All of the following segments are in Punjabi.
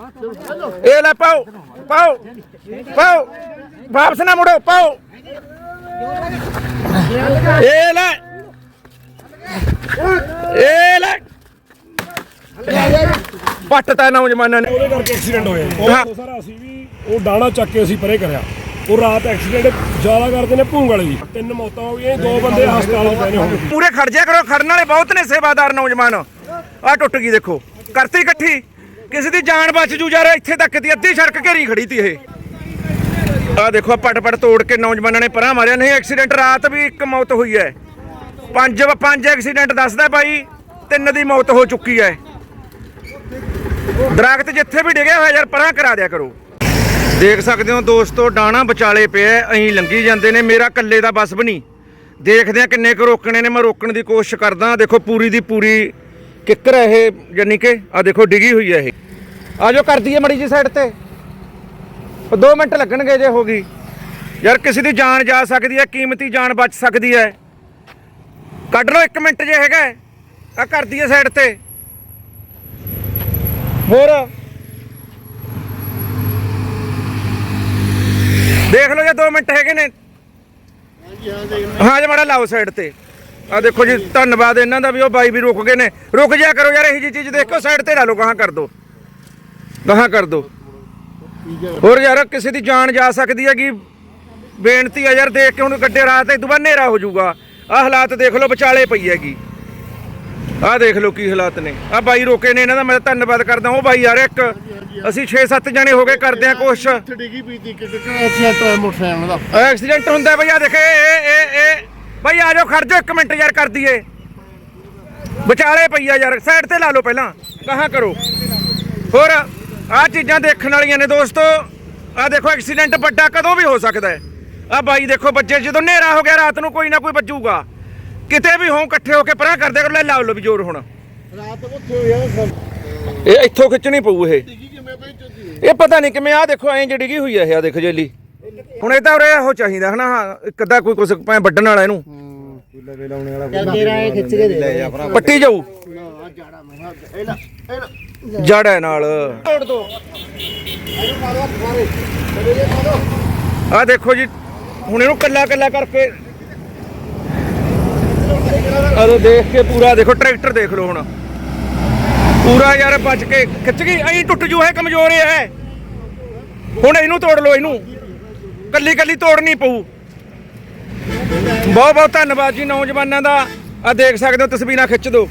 ਇਹ ਲੈ ਪਾਓ ਪਾਓ ਪਾਓ ਵਾਪਸ ਨਾ ਮੁੜੋ ਪਾਓ। ਇਹ ਲੈ। ਇਹ ਲੈ। ਪੱਟਤਾ ਨੌਜਵਾਨਾਂ ਨੇ। ਉਹਦੇ ਕਰਕੇ ਐਕਸੀਡੈਂਟ ਹੋਇਆ। ਉਹ ਸਾਰਾ ਅਸੀਂ ਵੀ ਉਹ ਡਾਣਾ ਚੱਕ ਕੇ ਅਸੀਂ ਪਰੇ ਕਰਿਆ। ਉਹ ਰਾਤ ਐਕਸੀਡੈਂਟ ਜ਼ਿਆਦਾ ਕਰਦੇ ਨੇ ਭੂੰਗ ਵਾਲੇ ਜੀ। ਤਿੰਨ ਮੌਤਾਂ ਹੋ ਗਈਆਂ ਦੋ ਬੰਦੇ ਹਸਪਤਾਲ 'ਚ ਪਏ ਨੇ ਹੁਣ। ਪੂਰੇ ਖੜ ਜਾ ਕਰੋ ਖੜਨ ਵਾਲੇ ਬਹੁਤ ਨੇ ਸੇਵਾਦਾਰ ਨੌਜਵਾਨ। ਆ ਟੁੱਟ ਗਈ ਦੇਖੋ। ਕਰਤੀ ਇਕੱਠੀ। ਕਿਸੇ ਦੀ ਜਾਨ ਬਚ ਜੂ ਯਾਰ, ਇੱਥੇ ਤੱਕ ਦੀ ਅੱਧੀ ਸੜਕ ਘੇਰੀ ਖੜੀ ਤੀ ਇਹ। ਆ ਦੇਖੋ ਪਟ ਪਟ ਤੋੜ ਕੇ ਨੌਜਵਾਨਾਂ ਨੇ ਪਰਾਂ ਮਾਰਿਆ। ਨਹੀਂ ਐਕਸੀਡੈਂਟ ਰਾਤ ਵੀ ਇੱਕ ਮੌਤ ਹੋਈ ਹੈ। ਪੰਜ ਪੰਜ ਐਕਸੀਡੈਂਟ ਦੱਸਦਾ ਬਾਈ, ਤਿੰਨ ਦੀ ਮੌਤ ਹੋ ਚੁੱਕੀ ਹੈ। ਦਰਖਤ ਜਿੱਥੇ ਵੀ ਡਿੱਗਿਆ ਹੋਇਆ ਯਾਰ, ਪਰਾਂ ਕਰਾ ਦਿਆ ਕਰੋ। ਦੇਖ ਸਕਦੇ ਹੋ ਦੋਸਤੋ ਡਾਣਾ ਵਿਚਾਲੇ ਪਿਆ ਅਹੀਂ ਲੰਗੀ ਜਾਂਦੇ ਨੇ। ਮੇਰਾ ਕੱਲੇ ਦਾ ਬਸ ਬਣੀ ਦੇਖਦੇ ਆ ਕਿੰਨੇ ਕੁ ਰੋਕਣੇ ਨੇ, ਮੈਂ ਰੋਕਣ ਦੀ ਕੋਸ਼ਿਸ਼ ਕਰਦਾ। ਦੇਖੋ, ਪੂਰੀ ਦੀ ਪੂਰੀ ਕਿੱਕਰ ਹੈ ਇਹ ਯਾਨੀ ਕਿ ਆ ਦੇਖੋ ਡਿੱਗੀ ਹੋਈ ਹੈ ਇਹ। ਆ ਜੋ ਕਰ ਦਈਏ ਮੜੀ ਜੀ ਸਾਈਡ ਤੇ। ਉਹ 2 ਮਿੰਟ ਲੱਗਣਗੇ ਜੇ ਹੋ ਗਈ। ਯਾਰ ਕਿਸੇ ਦੀ ਜਾਨ ਜਾ ਸਕਦੀ ਹੈ ਕੀਮਤੀ ਜਾਨ ਬਚ ਸਕਦੀ ਹੈ। ਕੱਢ ਲਓ 1 ਮਿੰਟ ਜੇ ਹੈਗਾ। ਆ ਕਰ ਦਈਏ ਸਾਈਡ ਤੇ। ਹੋਰ। ਦੇਖ ਲਓ ਜੇ 2 ਮਿੰਟ ਹੈਗੇ ਨੇ। ਹਾਂ ਜੇ ਮਾੜਾ ਲਾਓ ਸਾਈਡ ਤੇ। ਆ ਦੇਖੋ ਜੀ ਧੰਨਵਾਦ ਇਹਨਾਂ ਦਾ ਵੀ ਉਹ ਬਾਈ ਵੀ ਰੁਕ ਗਏ ਨੇ। ਰੁਕ ਜਾ ਕਰੋ ਯਾਰ ਇਹੀ ਜੀ ਚੀਜ਼ ਦੇਖੋ ਸਾਈਡ ਤੇ ਲਾ ਲਓ ਗਾਹਾਂ ਕਰ ਦੋ। ਗਾਹਾਂ ਕਰ ਦੋ। ਹੋਰ ਯਾਰ ਕਿਸੇ ਦੀ ਜਾਨ ਜਾ ਸਕਦੀ ਹੈਗੀ। ਬੇਨਤੀ ਆ ਯਾਰ ਦੇਖ ਕੇ ਹੁਣ ਗੱਡੇ ਰਾਤ ਇਦੋਂ ਬਾਅਦ ਹਨੇਰਾ ਹੋ ਜਾਊਗਾ। ਆ ਹਾਲਾਤ ਦੇਖ ਲਓ ਵਿਚਾਲੇ ਪਈ ਹੈਗੀ। ਆਹ ਦੇਖ ਲਓ ਕੀ ਹਾਲਾਤ ਨੇ। ਆ ਬਾਈ ਰੋਕੇ ਨੇ ਇਹਨਾਂ ਦਾ ਮੈਂ ਧੰਨਵਾਦ ਕਰਦਾ ਉਹ ਬਾਈ ਯਾਰ ਇੱਕ ਅਸੀਂ 6-7 ਜਣੇ ਹੋ ਕੇ ਕਰਦੇ ਆ ਕੋਸ਼ਿਸ਼ ਡਿੱਗੀ ਪਈ ਤੀ ਕਿ ਹੋਇਆ ਮੋਟਰਸਾਈਕਲ ਦਾ? ਐਕਸੀਡੈਂਟ ਹੁੰਦਾ ਬਈ ਆ ਦੇਖ ਇਹ ਇਹ- ਇਹ ਬਈ ਆ ਜਾਓ ਖੜ ਜਾਓ ਇੱਕ ਮਿੰਟ ਯਾਰ ਕਰ ਦਈਏ। ਵਿਚਾਲੇ ਪਈ ਆ ਯਾਰ ਸਾਈਡ ਤੇ ਲਾ ਲਓ ਪਹਿਲਾਂ। ਕਹਾਂ ਕਰੋ। ਹੋਰ ਆ ਚੀਜ਼ਾਂ ਦੇਖਣ ਵਾਲੀਆਂ ਨੇ ਦੋਸਤੋ। ਆ ਦੇਖੋ ਐਕਸੀਡੈਂਟ ਵੱਡਾ ਕਦੋਂ ਵੀ ਹੋ ਸਕਦਾ ਹੈ। ਆ ਬਾਈ ਦੇਖੋ ਬੱਚੇ ਜਦੋਂ ਹਨੇਰਾ ਹੋ ਗਿਆ ਰਾਤ ਨੂੰ ਕੋਈ ਨਾ ਕੋਈ ਵੱਜੂਗਾ। ਕਿਤੇ ਵੀ ਹੋਂ ਇਕੱਠੇ ਹੋ ਕੇ ਪਰਾਂ ਕਰਦੇ ਕਰੋ ਲੈ ਲਾਓ ਲੋ ਵੀ ਜ਼ੋਰ ਹੁਣ। ਰਾਤ ਉੱਥੇ ਹੋਇਆ ਇਹ ਇੱਥੋਂ ਖਿੱਚਣੀ ਪਊ ਇਹ। ਡਿੱਗੀ ਇਹ ਪਤਾ ਨਹੀਂ ਕਿਵੇਂ ਆ ਦੇਖੋ ਐਂ ਜਿਹੜੀ ਹੋਈ ਆ ਇਹ ਆ ਦੇਖੋ ਜੇਲੀ। ਹੁਣ ਇਹ ਤਾਂ ਉਰੇ ਉਹ ਚਾਹੀਦਾ ਹਨਾ ਹਾਂ, ਇੱਕ ਅੱਧਾ ਕੋਈ ਕੁਛ ਭਾਵੇਂ ਵੱਢਣ ਵਾਲਾ ਇਹਨੂੰ। ਮੇਰਾ ਇਹ ਖਿੱਚ ਕੇ ਦੇ ਦੇ। ਪੱਟੀ ਜਾਊ। ਜਾੜਾ ਮੈਂ ਇਹ ਲੈ ਜੜ ਨਾਲ। ਤੋੜ ਦੋ। ਆ ਦੇਖੋ ਜੀ ਹੁਣ ਇਹਨੂੰ ਕੱਲਾ ਕੱਲਾ ਕਰਕੇ ਅਰੇ ਦੇਖ ਕੇ ਪੂਰਾ ਦੇਖੋ ਟਰੈਕਟਰ ਦੇਖ ਲਓ ਹੁਣ। ਪੂਰਾ ਯਾਰ ਬਚ ਕੇ ਖਿੱਚ ਗਈ ਐਂ ਟੁੱਟ ਜੂ ਹੈ ਕਮਜ਼ੋਰ ਹੈ। ਹੁਣ ਇਹਨੂੰ ਤੋੜ ਲਓ ਇਹਨੂੰ। ਕੱਲੀ ਕੱਲੀ ਤੋੜਨੀ ਪਊ। ਬਹੁਤ ਬਹੁਤ ਧੰਨਵਾਦ ਜੀ ਨੌਜਵਾਨਾਂ ਦਾ। ਆ ਦੇਖ ਸਕਦੇ ਹੋ, ਤਸਵੀਰਾਂ ਖਿੱਚ ਦਿਓ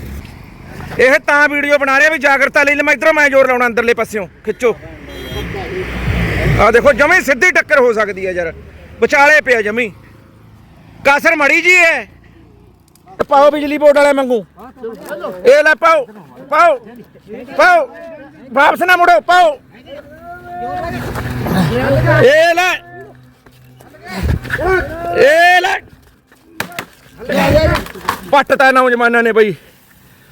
ਇਹ ਤਾਂ ਵੀਡੀਓ ਬਣਾ ਰਿਹਾ ਵੀ ਜਾਗਰਤਾ ਲਈ ਮੈਂ ਇਧਰੋਂ ਮੈਂ ਜ਼ੋਰ ਲਾਉਣਾ ਅੰਦਰਲੇ ਪਾਸਿਓਂ। ਖਿੱਚੋ। ਆ ਦੇਖੋ, ਜਮੀ ਸਿੱਧੀ ਟੱਕਰ ਹੋ ਸਕਦੀ ਹੈ ਯਾਰ। ਵਿਚਾਲੇ ਪਿਆ ਜਮੀ। ਕਾਸਰ ਮੜੀ ਜੀ ਹੈ ਪਾਓ ਬਿਜਲੀ ਬੋਰਡ ਵਾਲੇ ਮੰਗੂ ਇਹ ਲੈ ਪਾਓ ਪਾਓ ਪਾਓ। ਵਾਪਸ ਨਾ ਮੁੜੋ, ਪਾਓ। ਇਹ ਲੈ। ਇਹ ਲੈ। ਪੱਟਤਾ ਨੌਜਵਾਨਾਂ ਨੇ ਬਈ।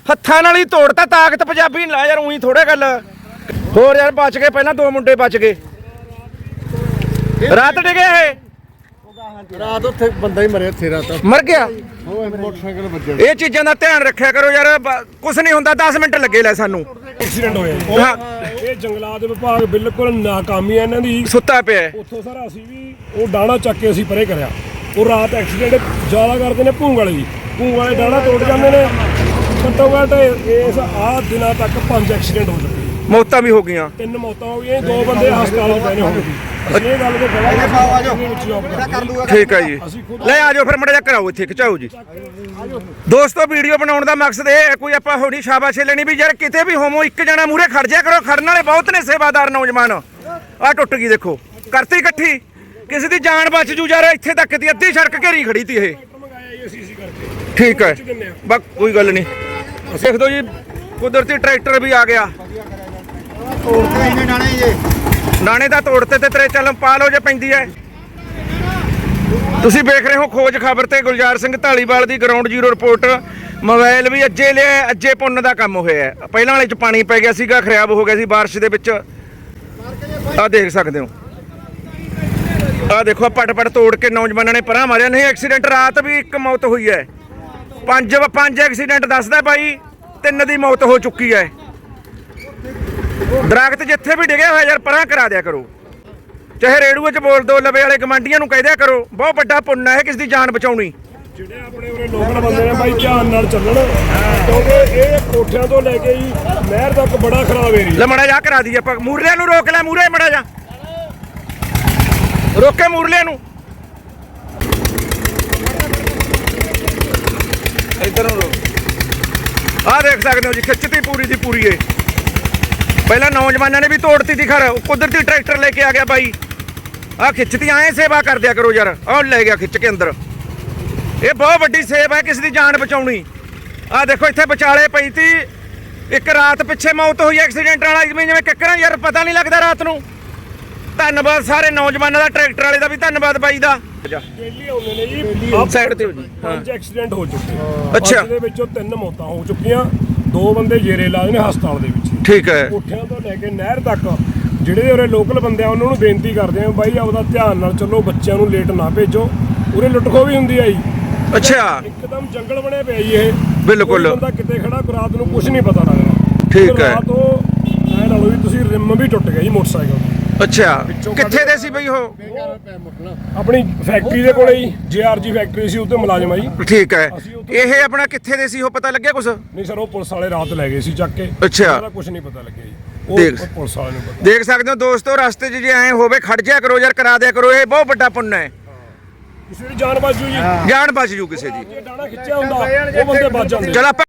ਹੱਥਾਂ ਨਾਲ ਹੀ ਤੋੜਤਾ ਤਾਕਤ ਪੰਜਾਬੀ ਨੀ ਲਾ ਯਾਰ ਉਹੀ ਥੋੜੇ ਗੱਲ। ਹੋਰ ਯਾਰ ਬਚ ਗਏ ਪਹਿਲਾਂ ਦੋ ਮੁੰਡੇ ਬਚ ਗਏ। ਰਾਤ ਡਿਗੇ ਇਹ? ਰਾਤ ਉੱਥੇ ਬੰਦਾ ਹੀ ਮਰਿਆ ਇੱਥੇ ਰਾਤ। ਮਰ ਗਿਆ? ਉਹ ਮੋਟਰਸਾਈਕਲ ਵੱਜਿਆ। ਇਹ ਚੀਜ਼ਾਂ ਦਾ ਧਿਆਨ ਰੱਖਿਆ ਕਰੋ ਯਾਰ ਕੁਛ ਨਹੀਂ ਹੁੰਦਾ 10 ਮਿੰਟ ਲੱਗੇ ਲੈ ਸਾਨੂੰ। ਐਕਸੀਡੈਂਟ ਹੋਇਆ। ਉਹ ਇਹ ਜੰਗਲਾਤ ਵਿਭਾਗ ਬਿਲਕੁਲ ਨਾਕਾਮੀ ਹੈ ਇਹਨਾਂ ਦੀ। ਸੁੱਤਾ ਪਿਆ ਹੈ। ਉੱਥੋਂ ਸਾਰਾ ਅਸੀਂ ਵੀ ਉਹ ਡਾਣਾ ਚੱਕ ਕੇ ਅਸੀਂ ਪਰੇ ਕਰਿਆ। ਉਹ ਰਾਤ ਐਕਸੀਡੈਂਟ ਜ਼ਿਆਦਾ ਕਰਦੇ ਨੇ ਭੂੰਗ ਵਾਲੇ ਜੀ। ਭੂੰਗ ਵਾਲੇ ਡਾਣਾ ਤੋੜ ਜਾਂਦੇ ਨੇ। ਘੱਟੋ ਘੱਟ ਇਸ ਆਹ ਦਿਨਾਂ ਤੱਕ ਪੰਜ ਐਕਸੀਡੈਂਟ ਹੋ ਚੁੱਕੇ ਮੌਤਾਂ ਵੀ ਹੋ ਗਈਆਂ। ਤਿੰਨ ਮੌਤਾਂ ਹੋ ਗਈਆਂ ਦੋ ਬੰਦੇ ਹਸਪਤਾਲ 'ਚ ਪਏ ਨੇ ਹੁਣ। ਅਸੀਂ ਇਹ ਗੱਲ ਤੇ ਗਵਾਹ ਕਰ ਲੂਗਾ ਠੀਕ ਹੈ ਜੀ। ਲੈ ਆਜੋ ਫਿਰ ਮੜਾ ਜਾ ਕਰਾਓ ਇੱਥੇ ਖਿਚਾਓ ਜੀ। ਦੋਸਤੋ ਵੀਡੀਓ ਬਣਾਉਣ ਦਾ ਮਕਸਦ ਇਹ ਹੈ ਕੋਈ ਆਪਾਂ ਹੋਣੀ ਸ਼ਾਬਾਸ਼ ਲੈਣੀ ਵੀ ਯਾਰ ਕਿਤੇ ਵੀ ਹੋਮੋ ਇੱਕ ਜਣਾ ਮੂਰੇ ਖੜ ਜਾ ਕਰੋ ਖੜਨ ਵਾਲੇ ਬਹੁਤ ਨੇ ਸੇਵਾਦਾਰ ਨੌਜਵਾਨ। ਆ ਟੁੱਟ ਗਈ ਦੇਖੋ ਕਰਤੀ ਇਕੱਠੀ। ਕਿਸੇ ਦੀ ਜਾਨ ਬਚ ਜੂ ਯਾਰ ਇੱਥੇ ਤੱਕ ਦੀ ਅੱਧੀ ਸੜਕ ਘੇਰੀ ਖੜੀ ਤੀ ਇਹ। ਠੀਕ ਹੈ। ਬਸ ਕੋਈ ਗੱਲ ਨਹੀਂ। ਦੇਖ ਦੋ ਜੀ ਕੁਦਰਤੀ ਟਰੈਕਟਰ ਵੀ ਆ ਗਿਆ। ਤੋੜਦੇ ਇਹਨੇ ਨਾਣੇ ਜੇ। ਨਾਣੇ ਦਾ ਤੋੜਤੇ ਤੇ ਤੇਰੇ ਚੱਲ ਪਾ ਲਓ ਜੇ ਪੈਂਦੀ ਐ। ਤੁਸੀਂ ਵੇਖ ਰਹੇ ਹੋ ਖੋਜ ਖਬਰ ਤੇ ਗੁਲਜ਼ਾਰ ਸਿੰਘ ਢਾਲੀਵਾਲ ਦੀ ਗਰਾਊਂਡ ਜ਼ੀਰੋ ਰਿਪੋਰਟ ਮੋਬਾਈਲ ਵੀ ਅੱਜੇ ਲਿਆ, ਅੱਜੇ ਪੁੰਨ ਦਾ ਕੰਮ ਹੋਇਆ ਪਹਿਲਾਂ ਵਾਲੇ ਚ ਪਾਣੀ ਪੈ ਗਿਆ ਸੀਗਾ, ਖਰਾਬ ਹੋ ਗਿਆ ਸੀ ਬਾਰਿਸ਼ ਦੇ ਵਿੱਚ। ਆਹ ਦੇਖ ਸਕਦੇ ਹੋ। ਆਹ ਦੇਖੋ ਪਟ ਪਟ ਤੋੜ ਕੇ ਨੌਜਵਾਨਾਂ ਨੇ ਪਰਾਂ ਮਾਰਿਆ। ਨਹੀਂ ਐਕਸੀਡੈਂਟ ਰਾਤ ਵੀ ਇੱਕ ਮੌਤ ਹੋਈ ਹੈ ਪੰਜ ਪੰਜ ਐਕਸੀਡੈਂਟ ਦੱਸਦਾ ਭਾਈ, ਤਿੰਨ ਦੀ ਮੌਤ ਹੋ ਚੁੱਕੀ ਹੈ ਦਰਖਤ ਜਿੱਥੇ ਵੀ ਡਿੱਗਿਆ ਹੋਇਆ ਯਾਰ ਪਰਾਂ ਕਰਾ ਦਿਆ ਕਰੋ। ਚਾਹੇ ਰੇੜੂਏ 'ਚ ਬੋਲ ਦੋ ਲਵੇ ਵਾਲੇ ਗਮੰਡੀਆਂ ਨੂੰ ਕਹਿ ਦਿਆ ਕਰੋ ਬਹੁਤ ਵੱਡਾ ਪੁੰਨ ਹੈ ਕਿਸ ਦੀ ਜਾਨ ਬਚਾਉਣੀ। ਜਿਹੜੇ ਆਪਣੇ ਉਰੇ ਲੋਕਲ ਬੰਦੇ ਨੇ ਬਾਈ ਧਿਆਨ ਨਾਲ ਚੱਲਣ ਕਿਉਂਕਿ ਇਹ ਕੋਠਿਆਂ ਤੋਂ ਲੈ ਕੇ ਹੀ ਨਹਿਰ ਤੱਕ ਬੜਾ ਖਰਾਬ ਏਰੀਆ ਲੈ ਮੜਾ ਜਾ ਕਰਾ ਦੀ ਆਪਾਂ ਮੂਰਲਿਆਂ ਨੂੰ ਰੋਕ ਲੈ ਮੂਰੇ ਮੜਾ ਜਾ ਰੋਕੇ ਮੂਰਲਿਆਂ ਨੂੰ। ਇਧਰ ਨੂੰ ਰੋਕ। ਆਹ ਦੇਖ ਸਕਦੇ ਹੋ ਜੀ ਖਿੱਚਤੀ ਪੂਰੀ ਦੀ ਪੂਰੀ ਏ ਪਹਿਲਾਂ ਨੌਜਵਾਨਾਂ ਨੇ ਵੀ ਤੋੜਤੀ ਦੀ ਖਰ। ਕੁਦਰਤੀ ਟਰੈਕਟਰ ਲੈ ਕੇ ਆ ਗਿਆ ਬਾਈ। ਆਹ ਖਿੱਚਤੀ ਐਂ ਸੇਵਾ ਕਰ ਦਿਆ ਕਰੋ ਯਾਰ। ਆਹ ਲੈ ਗਿਆ ਖਿੱਚ ਕੇ ਅੰਦਰ। ਇਹ ਬਹੁਤ ਵੱਡੀ ਸੇਵਾ ਹੈ ਕਿਸੇ ਦੀ ਜਾਨ ਬਚਾਉਣੀ। ਆਹ ਦੇਖੋ ਇੱਥੇ ਵਿਚਾਲੇ ਪਈ ਤੀ। ਇੱਕ ਰਾਤ ਪਿੱਛੇ ਮੌਤ ਹੋਈ ਐਕਸੀਡੈਂਟ ਵਾਲਾ। ਜਿਵੇਂ ਜਿਵੇਂ ਕਿੱਕਰਾਂ ਯਾਰ ਪਤਾ ਨਹੀਂ ਲੱਗਦਾ ਰਾਤ ਨੂੰ। ਧੰਨਵਾਦ ਸਾਰੇ ਨੌਜਵਾਨਾਂ ਦਾ ਟਰੈਕਟਰ ਵਾਲੇ ਦਾ ਵੀ ਧੰਨਵਾਦ ਬਾਈ ਦਾ। ਡੇਲੀ ਆਉਂਦੇ ਨੇ ਜੀ। ਆਪ ਸਾਈਡ ਤੇ ਹੋ ਜੀ। ਪੰਜ ਐਕਸੀਡੈਂਟ ਹੋ ਚੁੱਕੇ। ਅੱਛਾ। ਦੇ ਵਿੱਚੋਂ ਤਿੰਨ ਮੌਤਾਂ ਹੋ ਚੁੱਕੀਆਂ। ਦੋ ਬੰਦੇ ਜੇਰੇ ਇਲਾਜ ਨੇ ਹਸਪਤਾਲ ਦੇ ਵਿੱਚ। ਠੀਕ ਹੈ। ਕੋਠਿਆਂ ਤੋਂ ਲੈ ਕੇ ਨਹਿਰ ਤੱਕ ਜਿਹੜੇ ਉਰੇ ਲੋਕਲ ਬੰਦੇ ਆ ਉਹਨਾਂ ਨੂੰ ਬੇਨਤੀ ਕਰਦੇ ਆ ਬਾਈ ਆਪਦਾ ਧਿਆਨ ਨਾਲ ਚੱਲੋ ਬੱਚਿਆਂ ਨੂੰ ਲੇਟ ਨਾ ਭੇਜੋ। ਉਰੇ ਲੁੱਟਖੋ ਵੀ ਹੁੰਦੀ ਆ ਜੀ। ਅੱਛਾ। ਇੱਕਦਮ ਜੰਗਲ ਬਣਿਆ ਪਿਆ ਜੀ ਇਹ। ਬਿਲਕੁਲ। ਬੰਦਾ ਕਿਤੇ ਖੜਾ ਰਾਤ ਨੂੰ ਕੁਝ ਨਹੀਂ ਪਤਾ ਲੱਗਦਾ। ਠੀਕ ਹੈ। ਰਾਤ ਉਹ ਐ ਲਾ ਲਓ ਵੀ ਤੁਸੀਂ ਰਿਮ ਵੀ ਟੁੱਟ ਗਿਆ ਜੀ ਮੋਟਰਸਾਈਕਲ। ਅੱਛਾ ਕਿੱਥੇ ਦੇ ਸੀ ਬਈ ਉਹ? ਆਪਣੀ ਫੈਕਟਰੀ ਦੇ ਕੋਲੇ ਜੀ ਜੀਆਰਜੀ ਫੈਕਟਰੀ ਸੀ ਉੱਤੇ ਮੁਲਾਜ਼ਮ ਆ ਜੀ। ਠੀਕ ਹੈ। ਇਹ ਆਪਣਾ ਕਿੱਥੇ ਦੇ ਸੀ ਉਹ ਪਤਾ ਲੱਗਿਆ ਕੁਛ? ਨਹੀਂ ਸਰ ਉਹ ਪੁਲਿਸ ਵਾਲੇ ਰਾਤ ਲੈ ਗਏ ਸੀ ਚੱਕ ਕੇ। ਅੱਛਾ। ਉਹਦਾ ਕੁਝ ਨਹੀਂ ਪਤਾ ਲੱਗਿਆ ਜੀ। ਦੇਖ। ਉਹ ਪੁਲਿਸ ਵਾਲੇ ਨੂੰ ਪਤਾ। ਦੇਖ ਸਕਦੇ ਹੋ ਦੋਸਤੋ ਰਸਤੇ 'ਚ ਜੇ ਐ ਹੋਵੇ ਖੜ ਜਾ ਕਰੋ ਯਾਰ ਕਰਾ ਦਿਆ ਕਰੋ ਇਹ ਬਹੁਤ ਵੱਡਾ ਪੁੰਨ ਹੈ। ਕਿਸੇ ਦੀ ਜਾਨ ਬਚ ਜੂ ਜੀ। ਜਾਨ ਬਚ ਜੂ ਕਿਸੇ ਦੀ। ਜੇ ਡਾਣਾ ਖਿੱਚਿਆ ਹੁੰਦਾ ਉਹ ਬੰਦੇ ਬਚ ਜਾਂਦੇ। ਚਲ